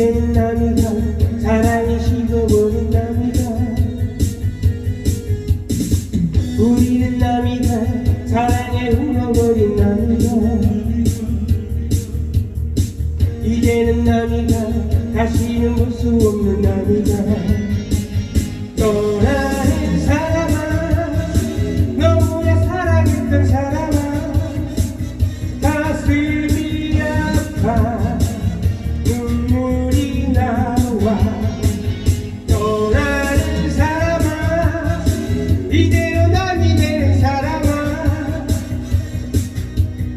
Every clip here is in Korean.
이제는 남이가 사랑이 식어버린 남이가. 우리는 남이가 사랑에 흘어버린 남이가. 이제는 남이가 다시는 볼 수 없는 남이가. 떠나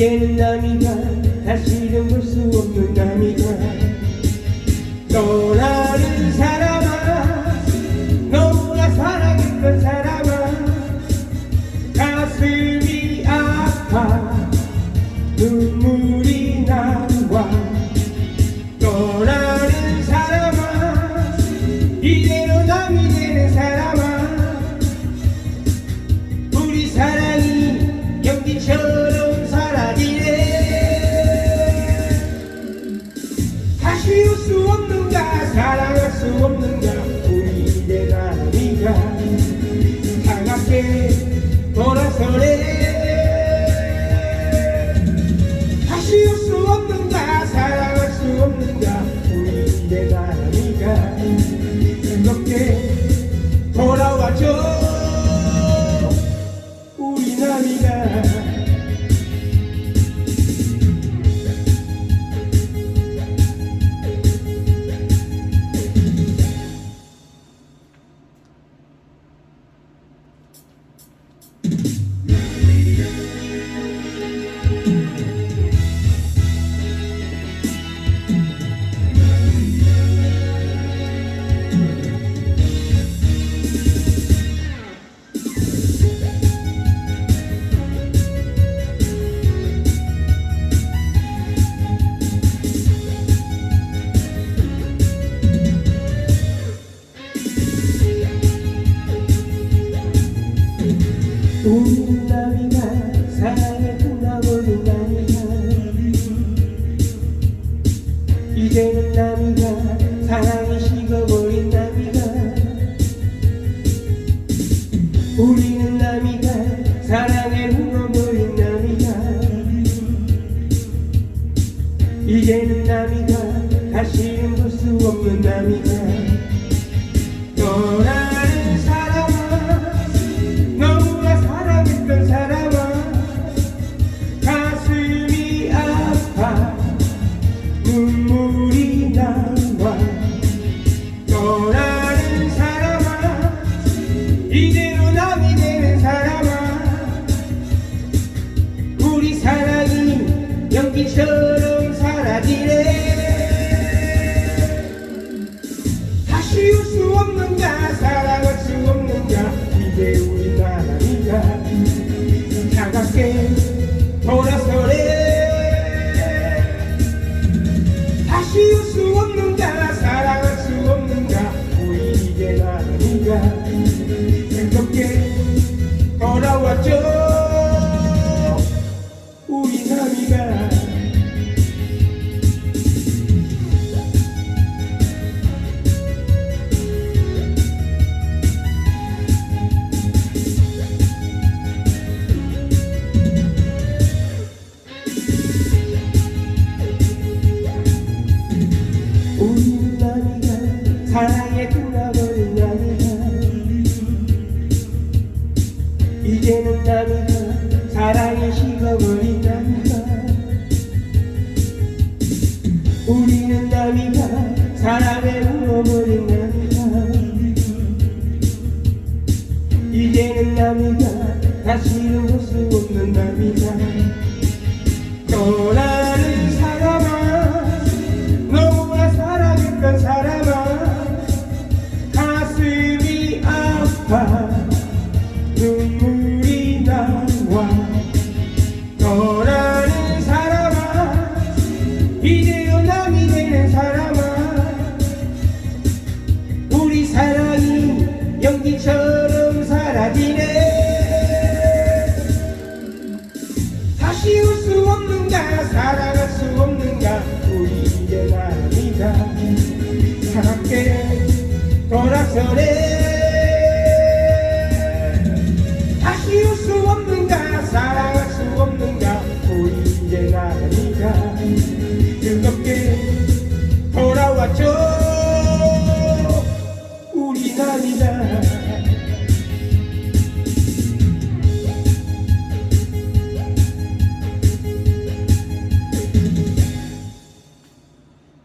이제는 남이다. 다시는 볼 수 없는 남이다. 떠나는 사람아 너가 사랑했던 사람아. 가슴이 아파. 눈물 저 되는 나비가 사랑이 식어버린 나비가 우리는 나비가 사랑에 흘어버린 나비가 이제는 나비가 다시는 볼 수 없는 나비가 떠나 이제는 남이가 사랑이 식어버린 남이가 우리는 남이가 사랑에 울어버린 남이가 이제는 남이가 다시는 볼수 없는 남이가 떠나 우